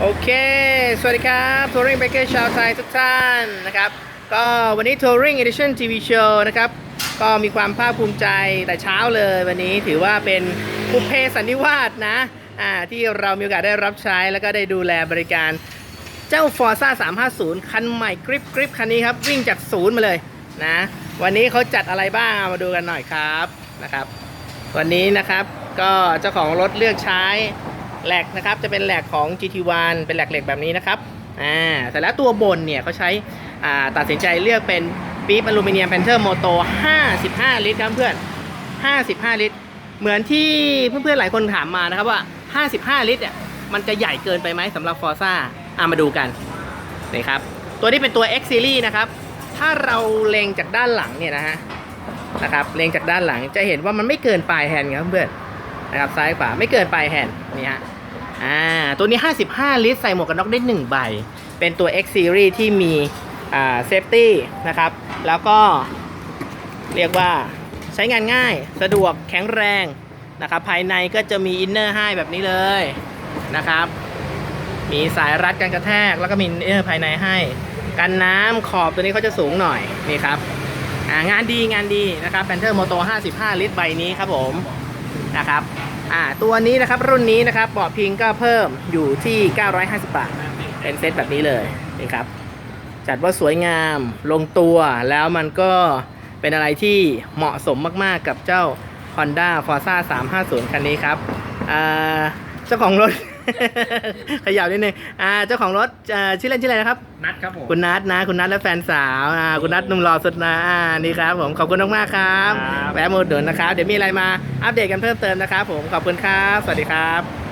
โอเค สวัสดีครับทัวริงเบเกอร์ชาวไทยทุกท่านนะครับ ก็วันนี้ Touring Edition TV Show นะครับ ก็มีความภาคภูมิใจแต่เช้าเลยวันนี้ถือว่าเป็นบุพเพสันนิวาสนะ อ่า ที่เรามีโอกาสได้รับใช้แล้วก็ได้ดูแลบริการเจ้า Forza 350 คันใหม่กริปกริปคันนี้ครับ วิ่งจากศูนย์มาเลยนะ วันนี้เขาจัดอะไรบ้างมาดูกันหน่อยครับนะครับ วันนี้นะครับก็เจ้าของรถเลือกใช้ แหลกนะครับจะเป็นแหลกของ GT1 เป็นแหลกเหล็กแบบนี้นะครับอ่าแต่แล้วตัวบนเนี่ยเขาใช้อ่าตัดสินใจเลือกเป็นปี๊บอลูมิเนียมแพนเทอร์โมโต 55 ลิตรครับเพื่อน 55 ลิตร เหมือนที่เพื่อนๆหลายคนถามมานะครับว่า 55 ลิตรเนี่ยมันจะใหญ่เกินไปไหมสำหรับ Forza อ่ามาดูกันนี่ครับตัวนี้เป็นตัว X Series นะครับ ถ้าเราเล็งจากด้านหลังเนี่ยนะฮะนะครับเล็งจากด้านหลังจะเห็นว่ามันไม่เกินปลายแฮนด์ครับเพื่อนนะครับซ้ายขวาไม่เกินปลายแฮนด์นี่ฮะ อ่าตัวนี้ 55 ลิตรใส่หมวกกันน็อกได้ 1 ใบ เป็นตัว X Series ที่มีอ่าเซฟตี้นะครับ แล้วก็เรียกว่าใช้งานง่ายสะดวกแข็งแรงนะครับ ภายในก็จะมีอินเนอร์ให้แบบนี้เลยนะครับ มีสายรัดกันกระแทก แล้วก็มีอินเนอร์ภายในให้ กันน้ำขอบตัวนี้เขาจะสูงหน่อยนี่ครับงานดีงานดีนะครับแพนเทอร์โมโต55 ลิตรใบนี้ครับผม นะครับอ่าตัวนี้นะครับรุ่นนี้นะครับเบาะพิงก็เพิ่มอยู่ที่ 950 บาท เป็นเซตแบบนี้เลยนี่ครับ จัดว่าสวยงามลงตัวแล้วมันก็เป็นอะไรที่เหมาะสมมากๆกับเจ้า Honda Forza 350 คันนี้ครับอ่า เจ้าของรถ ขยับนิดนึงอ่าเจ้าของรถอ่าชื่อเล่นชื่ออะไรนะครับ นัดครับผม คุณนัทนะ คุณนัทและแฟนสาวอ่าคุณนัทหนุ่มหล่อสุดนะอ่านี่ครับผมขอบคุณมากๆครับครับ แวะมาอุดหนุนนะครับ เดี๋ยวมีอะไรมาอัปเดตกันเพิ่มเติมนะครับผมขอบคุณครับ สวัสดีครับ